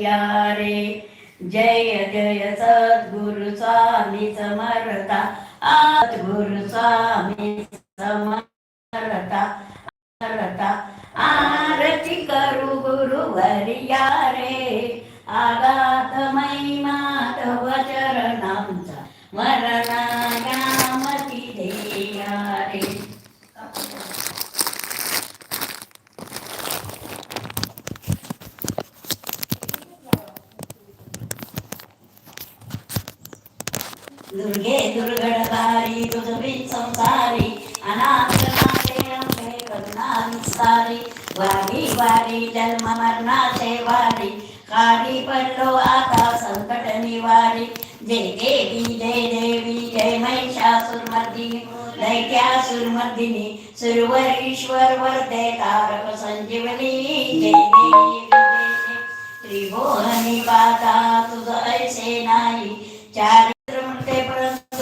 या रे जय जय सद्गुरु स्वामी समर्था। सद्गुरु स्वामी समर्था। समर्था। आरती करू गुरु वरिया रे आगात महिमा तव चरणांचा मरणाया देया रे दुर्गे दुर्गडकारी तुझवी संसारी अनाथ नाथे अंबे करुणा विस्तारी वारी वारी जन्म मरणाचे वारी काळी पडलो आता संकट निवारी। जय देवी जय देवी जय महिषासुरमर्दिनी दैत्यासुरमर्दिनी सुरवर ईश्वर वरदे तारक संजीवनी। जय देवी जय जय त्रिभुवनी पाता तुझ ऐसे नाही चारित्र म्हणते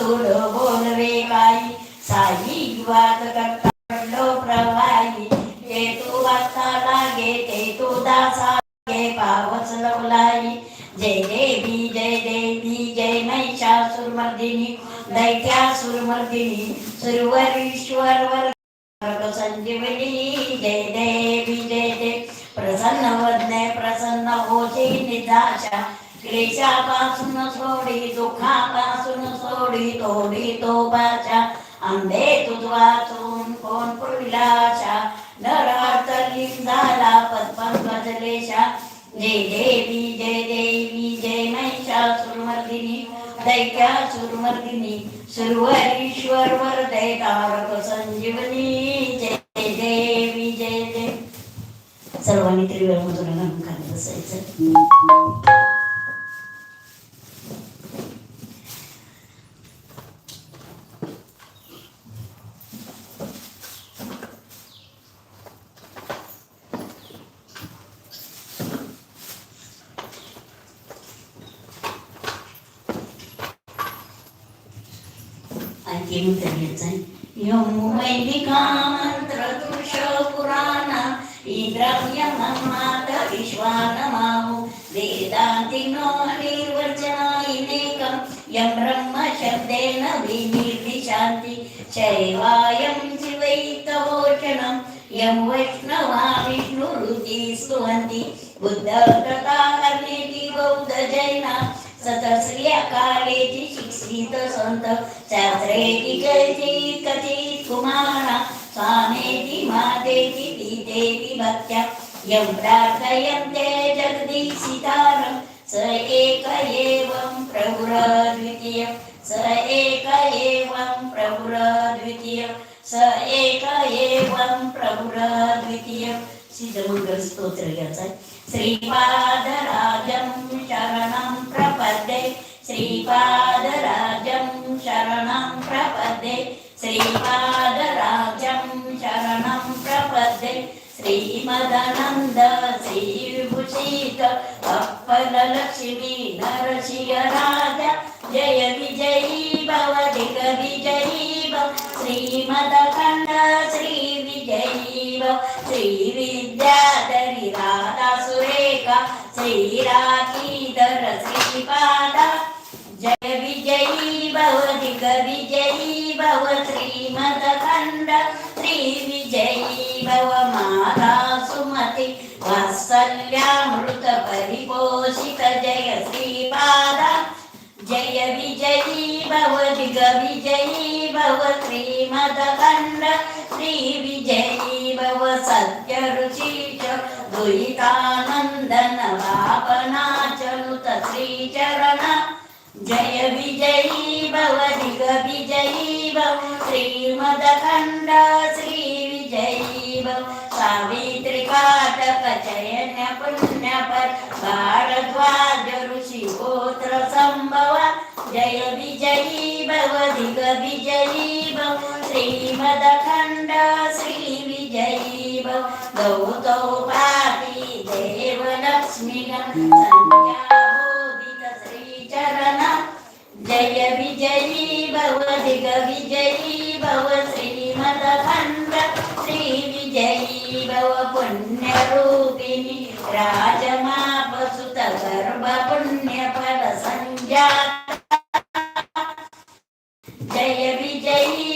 परंतु बोल रे काही साई वाद करता पडलो प्रवाही. ते तू वाचता लागे ते तू दासा लागे पावस लवलाई. जय देवी जय देवी जय महिषासुरमर्दिनी दैत्यासुरमर्दिनी सुरवरीश्वर वर संजीवनी. जय देवी जय देव प्रसन्न वदने प्रसन्न होशी निदाशा. क्लेशापासून सोडी दुःखापासून सोडी तोडी तो बाचा आंबे तुझवाचून कोण पुरलाशा नरार्थ झाला पद्मलेशा जय देवी जय देवी जय महिषासुरमर्दिनी दैत्यासुरमर्दिनी सुरवरीश्वर वरदे तारक संजीवनी. जय देवी जय देव सर्वांनी त्रिवेळ मधून नमकार बसायचं. बुद्धकृताकर्णेति बौद्ध जैना सतश्रिया कालेची शिक्षित संत शास्त्रेची कथित कथित कुमारा। स्वामेति मातेति पितेति भक्त्या। यं प्रार्थयन्ते जगदीशितारं। स एक एवं प्रभुरद्वितीय। स एक एवं प्रभुरद्वितीय। स एक एवं प्रभुरद्वितीय। सिद्धमंगल स्तोत्र घ्यायचा श्रीपादराजं शरणं प्रपद्ये श्रीपादराजं शरणं प्रपद्ये श्रीपादराजं शरणं प्रपद्ये श्रीमदनन्द श्रीविभूषित अप्पलक्ष्मी नरसिंहराज जय विजयी भव दिग विजयी भव श्रीमदखण्ड श्री विजयी भव श्री विद्याधरी राधा सुरेखा श्रीराखीधर श्रीपादा जय विजयी भव दिग विजयी भव श्रीमदखण्ड। श्री विजयी भव माता सुमती। वात्सल्यामृत परिपोषित जय श्रीपादा। जय विजयी भव दिग विजयी भव श्रीमदखण्ड। श्री विजयी भव सत्य सुरितानन्द श्रीचरण जय विजयी भव दिग्विजयी भव। श्रीमदखण्ड श्रीविजयी भव। सावित्रिपाटक चयन पृष्णज ऋषिगोत्र सम्भव जय विजयी भवधिगविजयीवं श्रीमदखण्ड श्रीविजयी भव। गौ जय विजयी भव दिग विजयी भव श्रीमद खंड श्री विजयी भव पुण्यरूपिणी राजमाप सुत गर्भ पुण्य फल संजात जय विजयी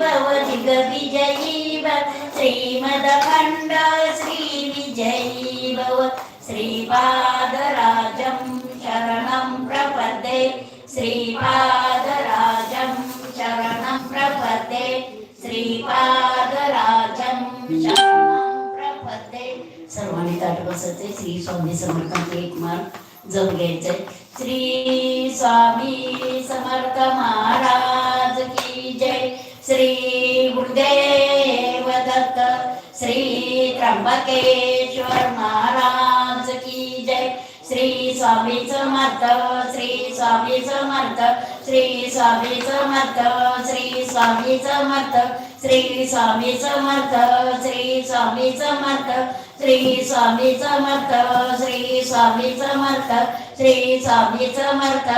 भवति दिग भव श्रीमदखण्ड श्री भव श्रीपादराजं शरणं प्रपदे श्रीपादराजं शरणं प्रपदे श्रीपादराजं शरणं प्रपदे सर्वांनी ताट बसायचे श्री स्वामी समर्थांचे एक मार्ग जप श्री स्वामी समर्थ महाराज श्री गुरुदेव दत्त श्री त्र्यंबकेश्वर महाराज की जय श्री स्वामी समर्थ श्री स्वामी समर्थ श्री स्वामी समर्थ श्री स्वामी समर्थ श्री स्वामी समर्थ श्री स्वामी समर्थ श्री स्वामी समर्थ श्री स्वामी समर्थ श्री स्वामी समर्थ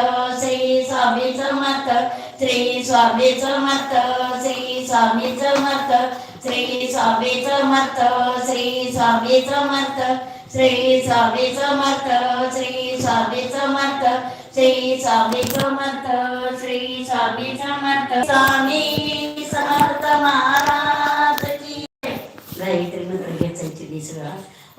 श्री स्वामी समर्थ श्री स्वामी समर्थ श्री स्वामी समर्थ श्री स्वामी समर्थ श्री स्वामी समर्थ श्री स्वामी समर्थ श्री स्वामी समर्थ श्री स्वामी समर्थ श्री स्वामी समर्थ. स्वामी समर्थ महाराज की गायत्री मंत्र घ्यायची दिसरा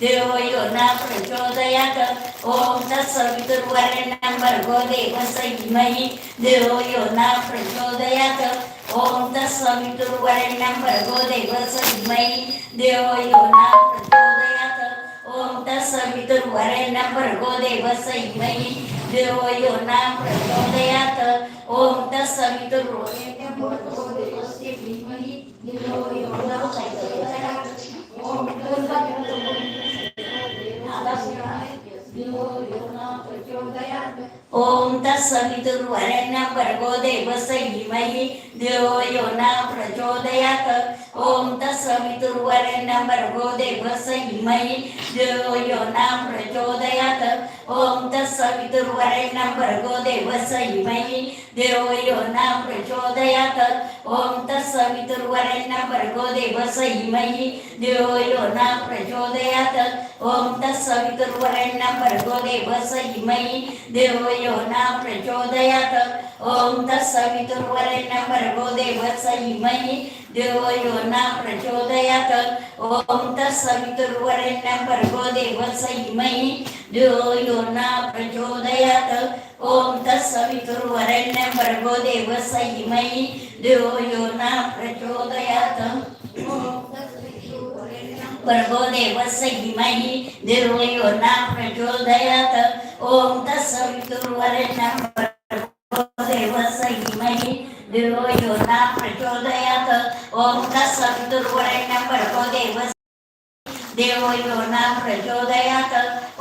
देवयो न प्रचोदयात् ॐ तत्सवितुर्वरेण्यं भर्गो देवस्य धीमहि देवयो न प्रचोदयात् ॐ तत्सवितुर्वरेण्यं भर्गो देवस्य धीमहि देवयो न प्रचोदयात् ॐ तत्सवितुर्वरेण्यं भर्गो देवस्य धीमहि देवयो न प्रचोदयात् ॐ तत्सवितुर्वरेण्यं भर्गो देवस्य धीमहि देवयो न प्रचोदयात् ॐ यो न प्रचोदयात् ओम तत्सवितुर्वरेण्यं भर्गो देवस्य धीमहि यो न प्रचोदयात्। ओम तत्सवितुर्वरेण्यं भर्गो देवस्य धीमहि यो न प्रचोदयात्। ओम तत्सवितुर्वरेण्यं भर्गो देवस्य धीमहि यो न प्रचोदयात्। ओम तत्सवितुर्वरेण्यं भर्गो देवस्य धीमहि यो न प्रचोदयात्। ओम तत्सवितुर्वरेण्यं भर्गो देवस्य धीमहि यो न प्रचोदयात् ओम तत्सवितुर्वरेण्यं भर्गो देवस्य धीमहि धियो यो न प्रचोदयात् ओम तत्सवितुर्वरेण्यं भर्गो देवस्य धीमहि धियो यो न प्रचोदयात् ओम तत्सवितुर्वरेण्यं भर्गो देवस्य धीमहि धियो यो न प्रचोदयात् प्रभोदेवस्य धीमहि धियो यो न प्रचोदयात् ॐ तत्सवितुर्वरेण्यं प्रभोदेवस्य धीमहि धियो यो न प्रचोदयात् ॐ तत्सवितुर्वरेण्यं प्रभोदेवस्य देवस्य देवो यो न प्रचोदयात्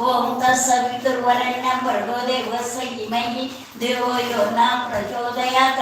ॐ तत्सवितुर्वरेण्यं प्रभोदेवस्य धीमहि देवो यो न प्रचोदयात्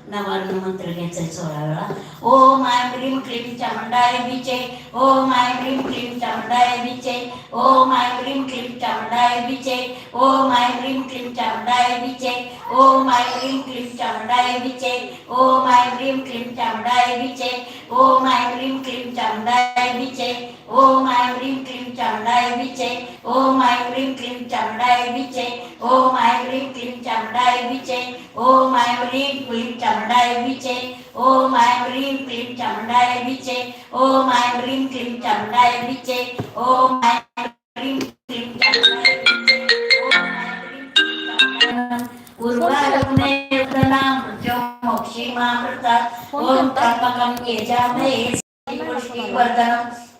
नावानं मंत्र घ्यायचं सोळा वेळा ओम आय क्रीम क्लीम चामुंडाय बिचे. ओम आय क्रीम क्लीम चामुंडाय बिचे. ओम आय क्रीम क्लीम चामुंडाय बिचे. ओ आय क्रीम क्लीम चामुंडाय बिचे. ओम आय क्रीम क्लीम चामुंडाय बिचे. ओम आय क्रीम क्लीम चामुंडाय बिचे. ओम आय क्रीम क्लीम चामुंडाय बिचे. ओम आय क्रीम क्लीम चामुंडाय विचे ओम ऐं ह्रीं क्लीं चामुण्डाय विचे ओम ऐं ह्रीं क्लीं चामुण्डाय विचे ओम ऐं ह्रीं क्लीं चामुण्डाय विचे ओम ऐं ह्रीं क्लीं चामुण्डाय विचे ओम ऐं ह्रीं क्लीं चामुण्डाय विचे ओम ऐं ह्रीं क्लीं चामुण्डाय विचे ओम ऐं ह्रीं क्लीं चामुण्डाय उर्वारुकमेवदना मृत्युमोक्षीमामृतात् ॐ त्र्यम्बकं यजामहे पुष्टिवर्धनम्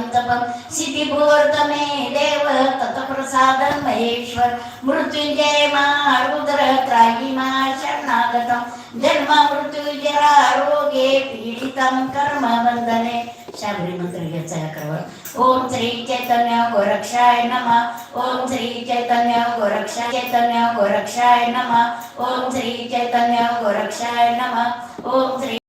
गोप्तात्मा ग्रहणा स्मृतम सिद्धिभूर्तमे देव तत्प्रसादन महेश्वर मृत्युंजय मा रुद्र त्राही मा शरणागतम जन्म मृत्युजरा रोगे पीडितम कर्म बंधने शाबरी मंत्र घ्यायचा या अकरावर ओम श्री चैतन्य गोरक्षाय नमः। ओम श्री चैतन्य गोरक्षा चैतन्य गोरक्षाय नमः। ओम श्री चैतन्य गोरक्षाय नमः। ओम श्री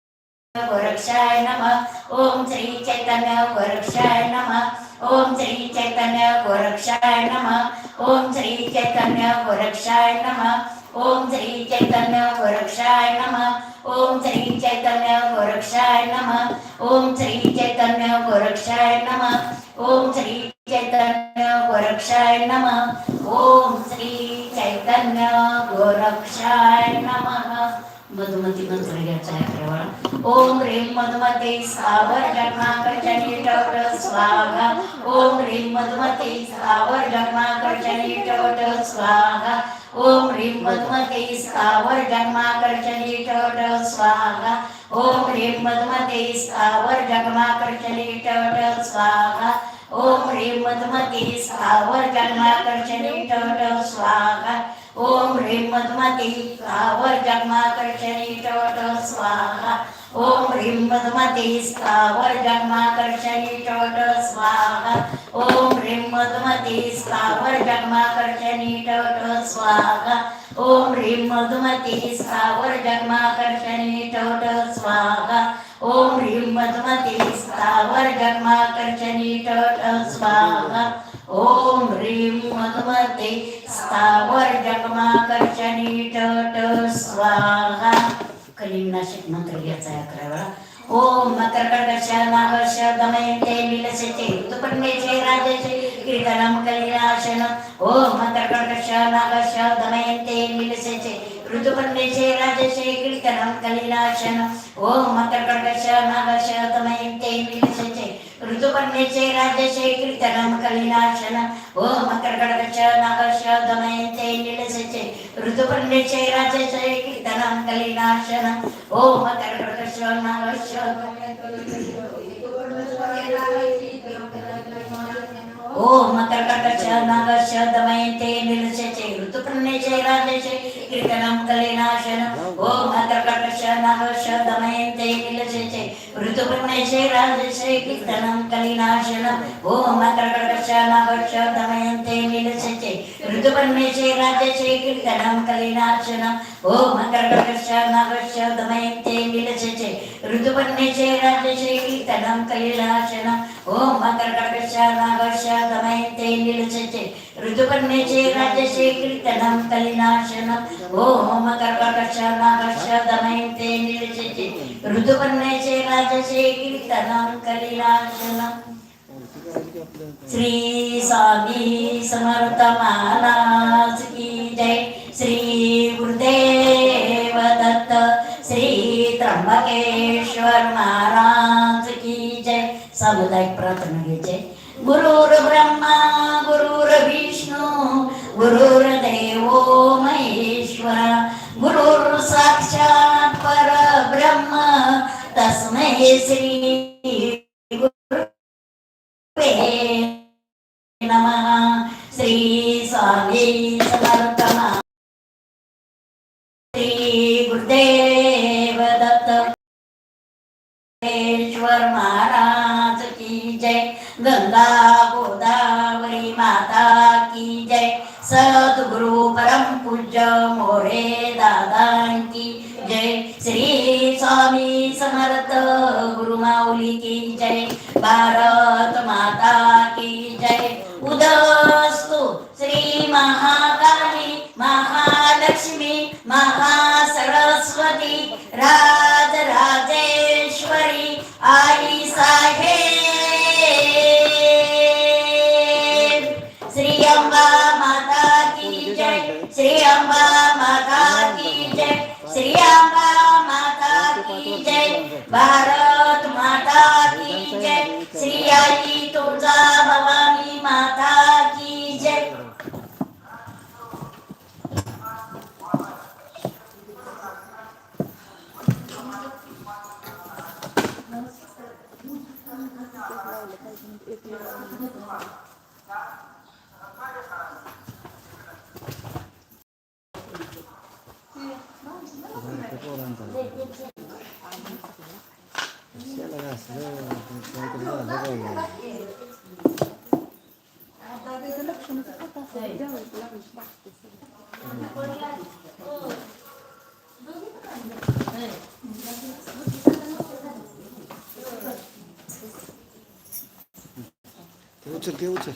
गोरक्षाय नमः। ओम श्री चैतन्य गोरक्षाय नमः। ओम श्री चैतन्य गोरक्षाय नमः। ओम श्री चैतन्य गोरक्षाय नमः। ओम श्री चैतन्य गोरक्षाय नमः। ओम श्री चैतन्य गोरक्षाय नमः। ओम श्री चैतन्य गोरक्षाय नमः। ओम श्री चैतन्य गोरक्षाय नमः। ओम श्री चैतन्य गोरक्षाय नमः। मधुमती मंत्र घ्यायचा आहे ओम ह्रीं मधुमते स्थावर जन्माकर्षणी टवट स्वाहा. ओम ह्रीं मधुमते स्थावर जन्माकर्षणी टवट स्वाहा. ओम ह्रीं मधुमते स्थावर जन्माकर्षणी टवट स्वाहा. ओम ह्रीं मधुमते स्थावर जन्माकर्षणी टवट स्वाहा. ओम ह्रीं मधुमते स्थावर जन्माकर्षणी टवट स्वाहा. ओम ह्रीं मधुमती स्थावर जन्माकर्षणी टवट स्वाहा। ओम ह्रीं मधुमती स्थावर जन्माकर्षणी टवट स्वाहा। ओम ह्रीं मधुमती स्थावर जन्माकर्षणी टवट स्वाहा। ओम ह्रीं मधुमती स्थावर जन्माकर्षणी टवट स्वाहा। ओम ह्रीं मधुमती स्थावर जन्माकर्षणी टवट स्वाहा। ओम ह्रीं भगवते स्थावर जगमाकर्षणी टट स्वाहा. कलिम नाशिक मंत्र घ्यायचा अकरा वेळा ओम मकरकर्कश नागश दमयते विलसते उत्पन्नेचे राजेचे कीर्तनम कलिलाशन ओम मकरकर्कश नागश दमयते विलसते ऋतुपन्नेचे राजेचे कीर्तनम कलिलाशन ओम मकरकर्कश नागश दमयते विलसते ಋತುಪರ್ಣೇಶೈ ರಾಜ್ಯಶೈ ಕೀರ್ತನಂ ಕಲಿನಾಶನ ಓಂ ಅಕ್ರಗಡಗಚ ನಾಗಶ ದಮಯಂತೆ ನಿಲಸಚೆ ಋತುಪರ್ಣೇಶೈ ರಾಜ್ಯಶೈ ಕೀರ್ತನಂ ಕಲಿನಾಶನ ಓಂ ಅಕ್ರಗಡಗಚ ನಾಗಶ ದಮಯಂತೆ ನಿಲಸಚೆ ఓం మకరకట చర్మగ శబ్దమయంతే నిలచే ఋతుప్రణే జయరాజే కృతనం కలినాశన. ఓం మకరకట చర్మగ శబ్దమయంతే నిలచే ఋతుప్రణే జయరాజే కృతనం కలినాశన. ఓం మకరకట చర్మగ శబ్దమయంతే నిలచే ఋతుప్రణే జయరాజే కృతనం కలినాశన. ఓం మకరకట చర్మగ శబ్దమయంతే నిలచే ఋతుప్రణే జయరాజే కృతనం కలినాశన. ओम मकरकटकशानागशादमयन्ते ऋतुपर्णेचे राज्यशे कीर्तनं ओम मकरकटकशानागशादमयन्ते ऋतुपर्णेचे राज्यशे कीर्तनं श्री स्वामी समर्थ महाराज की जय. श्री गुरुदेव दत्त श्री त्र्यंबकेश्वर महाराज सामुदायिक प्रार्थना घ्यायचे गुरुर् ब्रह्मा गुरुर विष्णू गुरुर देवो महेश्वरा गुरुर साक्षात परब्रह्म तस्मै श्री नमः श्री स्वामी समर्थमा श्री गुरुदेव दत्त ईश्वर महा गंगा गोदावरी माता की जय. सद्गुरु परम पूज्य मोरे दादा जय श्री स्वामी समर्थ गुरु माऊली की जय. भारत माता की जय उदस्तु श्री महाकाली महालक्ष्मी महासरस्वती राज राजेश्वरी आई साहेब. श्री अंबा माता की जय. श्री अंबा माता की जय. भारत माता की जय. श्री आई तुळजा भवानी माता की जय ते उचल ते उचल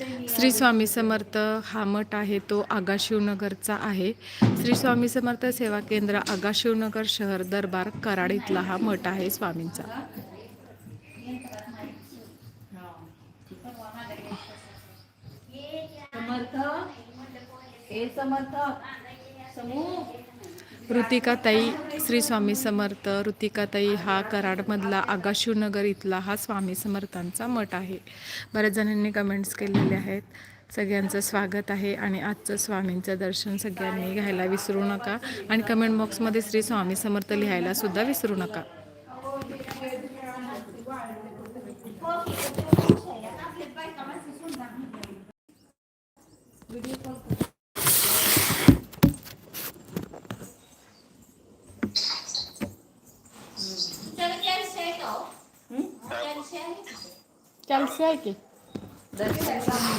श्री स्वामी समर्थ हा मठ आहे तो आगाशिवनगरचा आहे. श्री स्वामी समर्थ सेवा केंद्र आगाशिवनगर शहर दरबार कराड इथला हा मठ आहे स्वामींचा. समर्थ समर्थ समूह. ऋतिकाताई श्री स्वामी समर्थ ऋतिकाताई हा कराडमधला आगाशिवनगर इथला हा स्वामी समर्थांचा मठ आहे. बऱ्याच जणांनी कमेंट्स केलेले आहेत. सगळ्यांचं स्वागत आहे आणि आजचं स्वामींचं दर्शन सगळ्यांनी घ्यायला विसरू नका आणि कमेंट बॉक्समध्ये श्री स्वामी समर्थ लिहायला सुद्धा विसरू नका. चल कॅल्सी आहे का हो? कॅल्सी आहे कॅल्सी आहे की दर्शन